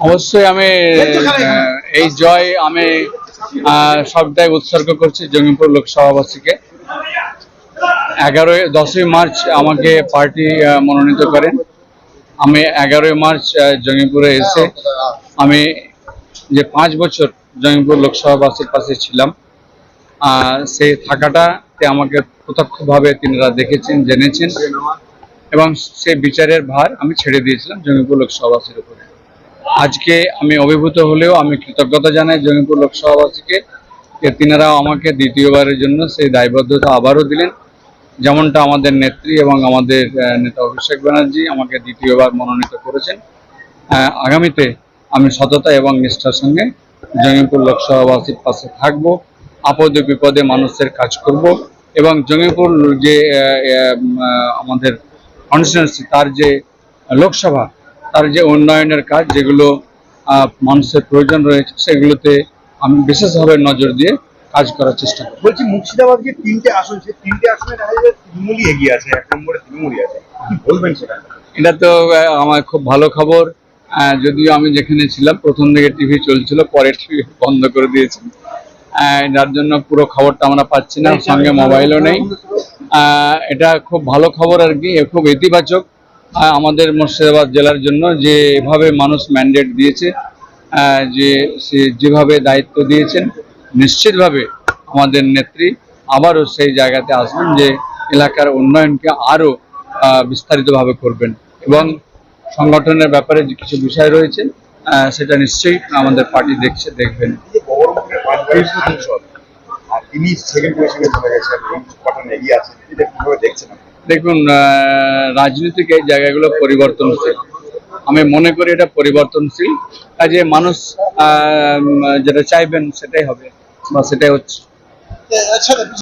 অবশ্যই আমি এই জয় আমি আহ, সবটাই উৎসর্গ করছি জঙ্গিপুর লোকসভাবাসীকে এগারোই দশই মার্চ আমাকে পার্টি মনোনীত করেন। আমি এগারোই মার্চ জঙ্গিপুরে এসে আমি যে পাঁচ বছর জঙ্গিপুর লোকসভাবাসীর পাশে ছিলাম আহ, সেই থাকাটাতে আমাকে প্রত্যক্ষভাবে তিনারা দেখেছেন জেনেছেন এবং সেই বিচারের ভার আমি ছেড়ে দিয়েছিলাম জঙ্গিপুর লোকসভাবাসীর উপরে। আজকে আমি অভিভূত হলেও আমি কৃতজ্ঞতা জানাই জঙ্গিপুর লোকসভাবাসীকে যে তিনারা আমাকে দ্বিতীয়বারের জন্য সেই দায়বদ্ধতা আবারও দিলেন। যেমনটা আমাদের নেত্রী এবং আমাদের নেতা অভিষেক ব্যানার্জি আমাকে দ্বিতীয়বার মনোনীত করেছেন। আগামীতে আমি সততা এবং নিষ্ঠার সঙ্গে জঙ্গিপুর লোকসভাবাসীর পাশে থাকব, আপদে বিপদে মানুষের কাজ করব এবং জঙ্গিপুর যে আমাদের কনস্টিটুয়েন্সি তার যে লোকসভা তার যে উন্নয়নের কাজ যেগুলো মানুষের প্রয়োজন রয়েছে সেগুলোতে আমি বিশেষভাবে নজর দিয়ে কাজ করার চেষ্টা করব। বলছি মুর্শিদাবাদ যে তিনটে আসন সে তিনটে আসনে দেখা যায় তৃণমূলই এগিয়ে আছে এক নম্বরে তৃণমূলই আছে। কি বলবেন সেটা? এটা তো আমার খুব ভালো খবর। যদিও আমি যেখানে ছিলাম প্রথম দিকে টিভি চলছিল পরে টিভি বন্ধ করে দিয়েছি। যার জন্য পুরো খবরটা আমরা পাচ্ছি না সঙ্গে মোবাইলও নেই। এটা খুব ভালো খবর আর কি খুব ইতিবাচক। আমাদের মুর্শিদাবাদ জেলার জন্য যে এভাবে মানুষ ম্যান্ডেট দিয়েছে যে সে যেভাবে দায়িত্ব দিয়েছেন, নিশ্চিতভাবে আমাদের নেত্রী আবারও সেই জায়গাতে আসবেন যে এলাকার উন্নয়নকে আরও বিস্তারিতভাবে করবেন এবং সংগঠনের ব্যাপারে যে কিছু বিষয় রয়েছে সেটা নিশ্চয়ই আমাদের পার্টি দেখছে, দেখবেন তিনি সেকেন্ড পজিশনে চলে গেছেন এবং আছেন এটা কীভাবে দেখছেন? দেখুন রাজনৈতিক এই জায়গাগুলো পরিবর্তনশীল। আমি মনে করি এটা পরিবর্তনশীল। কাজে মানুষ যেটা চাইবেন সেটাই হবে বা সেটাই হচ্ছে।